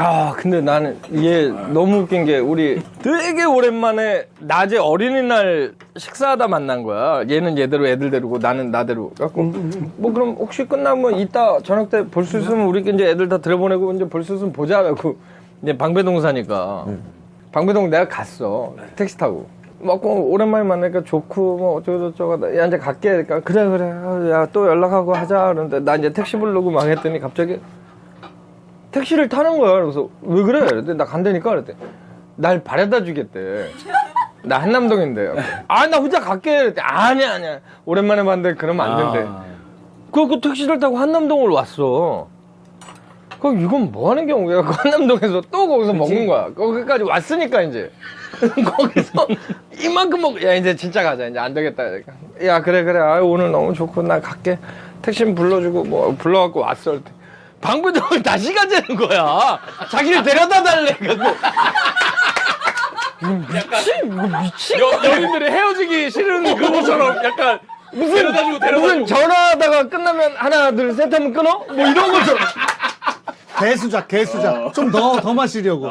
아 근데 나는 이게 너무 웃긴 게 우리 되게 오랜만에 낮에 어린이날 식사하다 만난 거야. 얘는 얘대로 애들 데리고 나는 나대로 갖고 뭐 그럼 혹시 끝나면 이따 저녁 때 볼 수 있으면 우리 이제 애들 다 들여보내고 이제 볼 수 있으면 보자라고 이제 방배동 사니까. 방배동 내가 갔어. 택시 타고. 먹고 오랜만에 만나니까 좋고 뭐 어쩌고 저쩌고 야 이제 갈게. 그러니까 그래 그래. 야 또 연락하고 하자. 그러는데 나 이제 택시 부르고 막 했더니 갑자기 택시를 타는 거야. 그래서 왜 그래? 그랬더니 나 간다니까 그랬더니 날 바래다 주겠대. 나 한남동인데. 아, 나 혼자 갈게. 그랬더니 아니야, 아니야. 오랜만에 봤는데 그러면 안 된대. 그, 그 택시를 타고 한남동을 왔어. 그럼 이건 뭐 하는 경우야? 그 한남동에서 또 거기서 먹는 거야. 거기까지 왔으니까 이제. 거기서 이만큼 먹, 야, 이제 진짜 가자. 이제 안 되겠다. 야, 그래, 그래. 아 오늘 너무 좋고 나 갈게. 택시 불러주고 뭐 불러갖고 왔어. 그랬더니 방배동을 다시 가자는 거야. 자기를 데려다 달래. 갖고. 미친, 이거 미친. 여, 여인들이 헤어지기 싫은 그거처럼 약간 무슨 데려다주고 데려다주고. 무슨 전화하다가 끝나면 하나 둘 셋 하면 끊어? 뭐 이런 거죠. 개수작 개수작 좀 더 더 마시려고